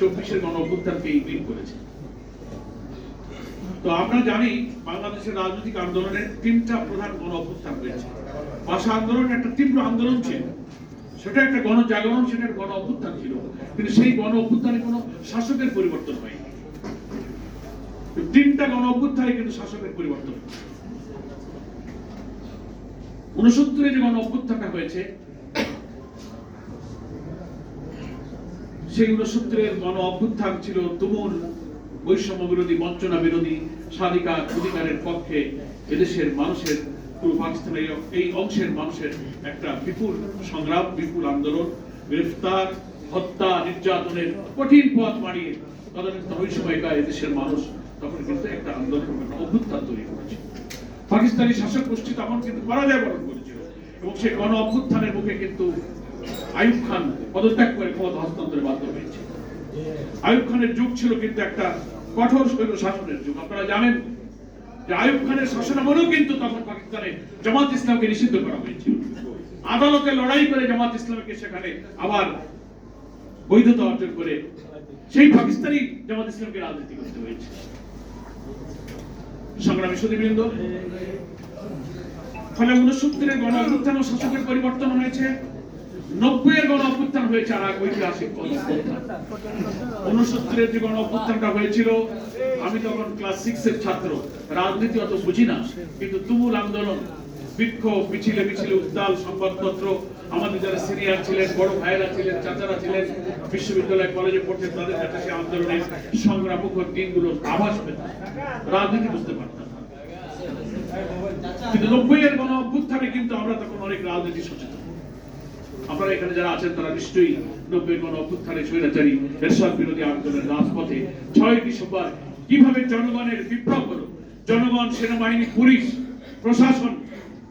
চব্বিশের গণ অভ্যুত্থানকে ইঙ্গিত করেছেন। তো আমরা জানি বাংলাদেশের রাজনৈতিক আন্দোলনের তিনটা প্রধান গণ অভ্যুত্থান হয়েছে ভাষা আন্দোলন, একটা তীব্র আন্দোলন ছিল। সেটা একটা গণজাগরণ, সেটা গণ অভ্যুত্থান ছিল। কিন্তু সেই গণ অভ্যুত্থানে কোনো শাসকের পরিবর্তন হয়নি। তিনটা গণ অভ্যুত্থানে কিন্তু শাসকের পরিবর্তন। উনসত্তরে যে গণ অভ্যুত্থানটা হয়েছে সেই উনসত্তরের গণ অভ্যুত্থান ছিল তুমুল বৈষম্য বিরোধী, বঞ্চনা বিরোধী, স্বাধিকার অধিকারের পক্ষে এদেশের মানুষের, পুরো পাকিস্তানের এই- অংশের মানুষের একটা বিপুল সংগ্রাম, বিপুল আন্দোলন, গ্রেফতার, হত্যা, নির্যাতনের কঠিন পথ মারিয়ে তদানীন্তন ওই সময়কার এদেশের মানুষ তখন কিন্তু একটা আন্দোলন অভ্যুত্থান তৈরি করেছে। পাকিস্তানি শাসক গোষ্ঠী তখন কিন্তু পরাজয় বরণ করেছিল এবং সেই গণ অভ্যুত্থানের মুখে কিন্তু আইয়ুব খান পদত্যাগ করে ক্ষমতা হস্তান্তরে বাধ্য হয়েছে। আইয়ুব খানের যুগ ছিল কিন্তু একটা কঠোর শৈল শাসনের যুগ। আপনারা জানেন যে আইয়ুব খানের শাসনামলেও কিন্তু তখন পাকিস্তানে জামাত ইসলামকে নিষিদ্ধ করা হয়েছিল। আদালতে লড়াই করে জামাত ইসলামকে সেখানে আবার বৈধতা অর্জন করে সেই পাকিস্তানি জামাত ইসলামকে রাজনীতি করতে হয়েছে। সংগ্রামী সুদীবৃন্দ ফলে উনসত্তরের গণ অভ্যুত্থান ও শাসকের পরিবর্তন হয়েছে। নব্বই এর গণ হয়েছে আর ঐতিহাসিক যে হয়েছিল, আমি তখন ক্লাস সিক্স এর ছাত্র। রাজনীতি অত বুঝি না, কিন্তু তুমুল আন্দোলন, বিক্ষোভ, মিছিলে মিছিলে সংবাদপত্র। আমাদের যারা সিনিয়র ছিলেন, বড় ছিলেন, চাচারা ছিলেন, বিশ্ববিদ্যালয় কলেজে পড়তেন তাদের কাছে সেই আন্দোলনের সংগ্রাম মুখর দিনগুলোর আভাস পেতাম। রাজনীতি বুঝতে পারতাম কিন্তু নব্বই এর গণ অভ্যুত্থানে কিন্তু আমরা তখন অনেক রাজনীতি সচেতন। আপনারা এখানে যারা আছেন তারা নিশ্চয়ই নব্বই গণ অভ্যুত্থানে স্বৈরাচারী এরশাদ বিরোধী আন্দোলনের রাজপথে ছয় ডিসেম্বর। কীভাবে জনগণের বিপ্লব হলো? জনগণ সেনাবাহিনী পুলিশ প্রশাসন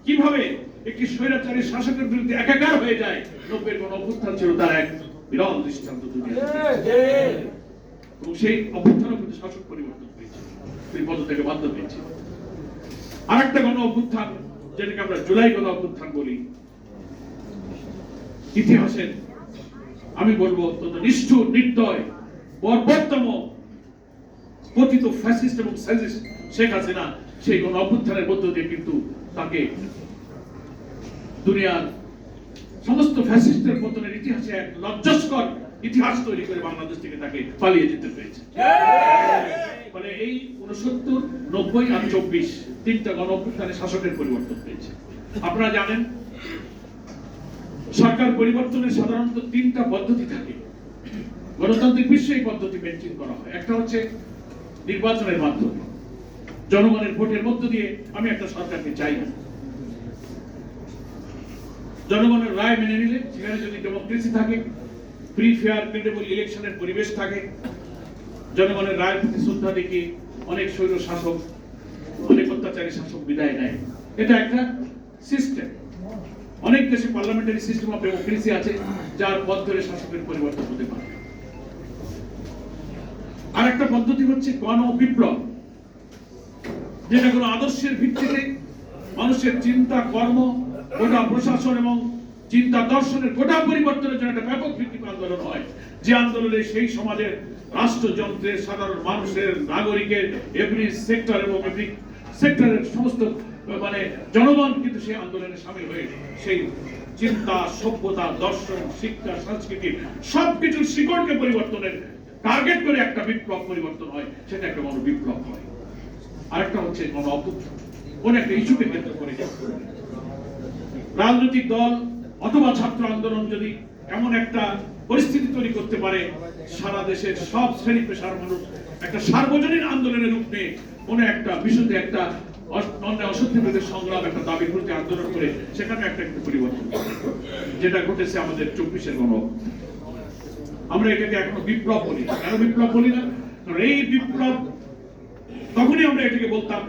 কীভাবে একটি স্বৈরাচারী শাসকের বিরুদ্ধে একাকার হয়ে যায়? নব্বই গণ অভ্যুত্থান ছিল তার এক বিরল দৃষ্টান্ত এবং সেই অভ্যুত্থানও কিন্তু শাসক পরিবর্তন হয়েছে সেই পদ থেকে বাধ্য হয়েছে। আর একটা গণ অভ্যুত্থান যেটাকে আমরা জুলাই গণ অভ্যুত্থান বলি ইতিহাসের আমি বলব অত্যন্ত নিষ্ঠুর, নির্দয় বর্বরতম পতিত ফ্যাসিস্ট এবং স্যাজিস্ট শেখ হাসিনা সেই গণ অভ্যুত্থানের মধ্য দিয়ে কিন্তু তাকে দুনিয়ার সমস্ত ফ্যাসিস্টের পতনের ইতিহাসে এক লজ্জাস্কর ইতিহাস তৈরি করে বাংলাদেশ থেকে তাকে পালিয়ে যেতে হয়েছে। ফলে এই উনসত্তর নব্বই আর চব্বিশ তিনটা গণ অভ্যুত্থানে শাসকের পরিবর্তন হয়েছে। আপনারা জানেন সরকার পরিবর্তনের সাধারণত তিনটা পদ্ধতি থাকে। গণতান্ত্রিক বিশ্বে এই পদ্ধতি মেনটেন করা হয়। একটা হচ্ছে নির্বাচনের মাধ্যমে। জনগণের ভোটের মধ্য দিয়ে আমি একটা সরকারকে চাই না। জনগণের রায় মেনে নিলে সেখানে যদি ডেমোক্রেসি থাকে ফ্রি ফেয়ার ক্রেডেবল ইলেকশনের পরিবেশ থাকে, জনগণের রায়ের প্রতি শ্রদ্ধা দেখে অনেক স্বৈর শাসক অনেক অত্যাচারী শাসক বিদায় নেয়। এটা একটা সিস্টেম অনেক দেশে পার্লামেন্টারি সিস্টেম অফ ডেমোক্রেসি আছে, যার পথ ধরে শাসকের পরিবর্তন হতে পারে। আর একটা পদ্ধতি হচ্ছে গণ বিপ্লব, যেটা কোনো আদর্শের ভিত্তিতে মানুষের চিন্তা, কর্ম, গোটা প্রশাসন এবং চিন্তা দর্শনের গোটা পরিবর্তনের জন্য একটা ব্যাপক ভিত্তিক আন্দোলন হয়। যে আন্দোলনে সেই সমাজের রাষ্ট্রযন্ত্রের, সাধারণ মানুষের, নাগরিকের এভরি সেক্টর এবং এভরি সেক্টরের সমস্ত মানে জনগণ কিন্তু সেই আন্দোলনে সামিল হয়ে সেই চিন্তা, সভ্যতা, দর্শন, শিক্ষা, সংস্কৃতি সবকিছুর শিকড়কে পরিবর্তনের টার্গেট করে একটা বিপ্লব পরিবর্তন হয়, সেটা একটা গণ বিপ্লব হয়। আরেকটা হচ্ছে গণ অভ্যুত্থান। কোন একটা ইস্যুকে কেন্দ্র করে রাজনৈতিক দল অথবা ছাত্র আন্দোলন যদি এমন একটা পরিস্থিতি তৈরি করতে পারে, সারা দেশের সব শ্রেণি পেশার মানুষ একটা সার্বজনীন আন্দোলনের রূপ নিয়ে কোনো একটা বিশুদ্ধ একটা সংগ্রাম একটা আন্দোলন করে সেখানে একটু পরিবর্তন যেটা ঘটেছে আমাদের চব্বিশের গণ আমরা এটাকে এখনও বিপ্লব বলি। কেন বিপ্লব বলি না? কারণ এই বিপ্লব তখনই আমরা এটাকে বলতাম,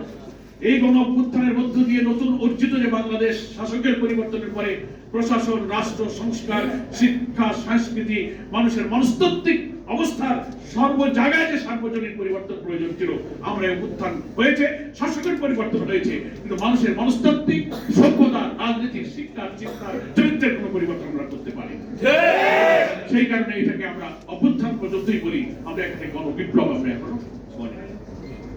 এই গণ অভ্যুত্থানের মধ্য দিয়ে নতুন অর্জিত যে বাংলাদেশ শাসকের পরিবর্তনের পরে প্রশাসন, রাষ্ট্র, সংস্কার, শিক্ষা, সংস্কৃতি, মানুষের মনস্তাত্ত্বিক অবস্থার সর্ব জায়গায় যে সার্বজনীন পরিবর্তন প্রয়োজন ছিল আমরা উত্থান হয়েছে শাসকের পরিবর্তন হয়েছে কিন্তু মানুষের মনস্তাত্ত্বিক সভ্যতা রাজনীতির শিক্ষার চিন্তার চরিত্রের কোনো পরিবর্তন আমরা করতে পারি সেই কারণে এটাকে আমরা অভ্যুত্থান পর্যন্তই বলি আমরা এখানে গণবিপ্লব আমরা এখনও মনে